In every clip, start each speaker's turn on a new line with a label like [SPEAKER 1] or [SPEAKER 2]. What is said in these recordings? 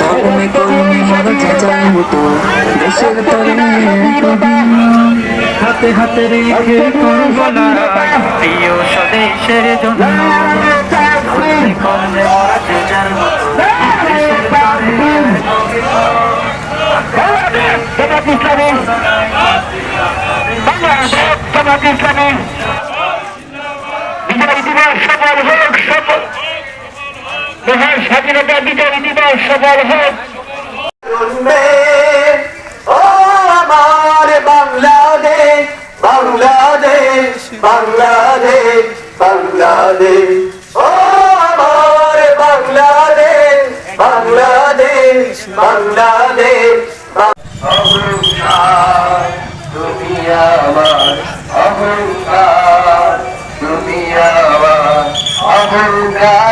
[SPEAKER 1] ধর্মে কর্মে মদ যাচাই মতো দেশের তরে একদিন
[SPEAKER 2] হাতে হাতে রেখে করব লড়াই। প্রিয় স্বদেশের জন্য।
[SPEAKER 3] স্বাধীনতা বিজয় দিবস সফল হোক ও আমার বাংলাদেশ বাংলাদেশ বাংলাদেশ বাংলাদেশ ও আমার বাংলাদেশ বাংলাদেশ বাংলাদেশ অহংকার তুমি আমার অহংকার তুমি আমার অহংকার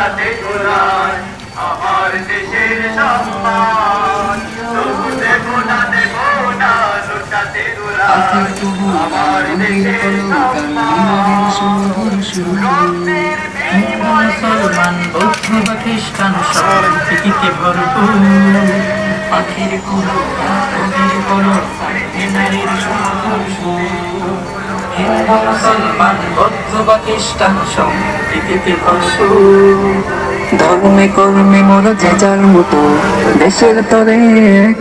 [SPEAKER 3] লুটাতে ধুলাই আমার দেশের সম্মান। তবু দেব না দেব না লুটাতে আমার দেশের সম্মান।
[SPEAKER 2] মুসলমান বৌদ্ধ বা খ্রিস্টান সব পৃথিবীতে ভরপুর। পাখির বলো নারীর হিন্দু মুসলমান বৌদ্ধ বা খ্রিস্টান পৃথিবীতে ভরপুর
[SPEAKER 1] ধর্মে কর্মে মরো যে যার মতো, দেশের তরে এক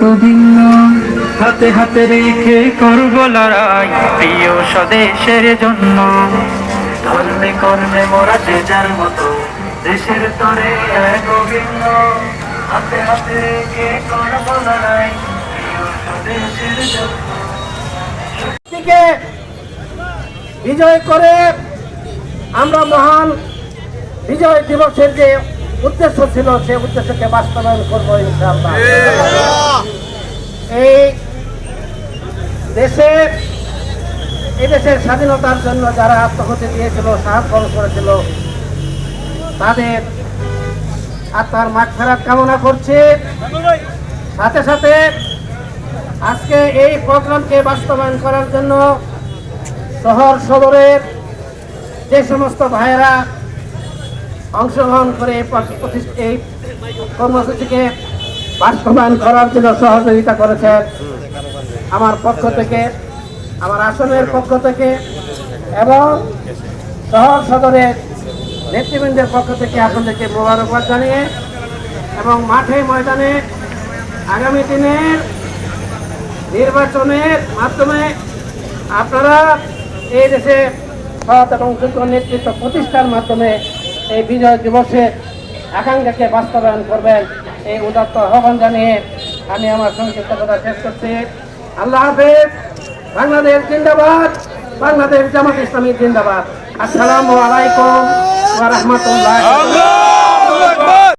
[SPEAKER 2] হাতে হাতে রেখে করব লড়াই প্রিয় স্বদেশের জন্য। ধর্মে কর্মে মোরা যে যার মতো, দেশের তরে এক হাতে হাতে রেখে করব লড়াই
[SPEAKER 4] বিজয় করে আমরা মহান বিজয় দিবসের যে উদ্দেশ্য ছিল, সে উদ্দেশ্যকে বাস্তবায়ন করব ইনশাআল্লাহ। এই দেশে, এই দেশের স্বাধীনতার জন্য যারা আত্মহত্যা দিয়েছিল, সাহায্য করেছিল, তাদের আত্মার মাঠ ফেরাত কামনা করছে। সাথে সাথে আজকে এই প্রোগ্রামকে বাস্তবায়ন করার জন্য শহর সদরের যে সমস্ত ভাইয়েরা অংশগ্রহণ করে এই কর্মসূচিকে বাস্তবায়ন করার জন্য সহযোগিতা করেছেন আমার পক্ষ থেকে, আমার আসনের পক্ষ থেকে এবং শহর সদরের নেতৃবৃন্দের পক্ষ থেকে আপনাদেরকে মোবারকবাদ জানিয়ে এবং মাঠে ময়দানে আগামী দিনের নির্বাচনের মাধ্যমে আপনারা এই দেশে সৎ এবং যোগ্য নেতৃত্ব প্রতিষ্ঠার মাধ্যমে এই বিজয় দিবসের আকাঙ্ক্ষাকে বাস্তবায়ন করবেন এই উদাত্ত আহ্বান জানিয়ে আমি আমার সংক্ষিপ্ত কথা শেষ করছি। আল্লাহ হাফেজ। বাংলাদেশ জিন্দাবাদ। বাংলাদেশ জামাত ইসলামী জিন্দাবাদ। আসসালামু আলাইকুম রাহমাতুল্লাহ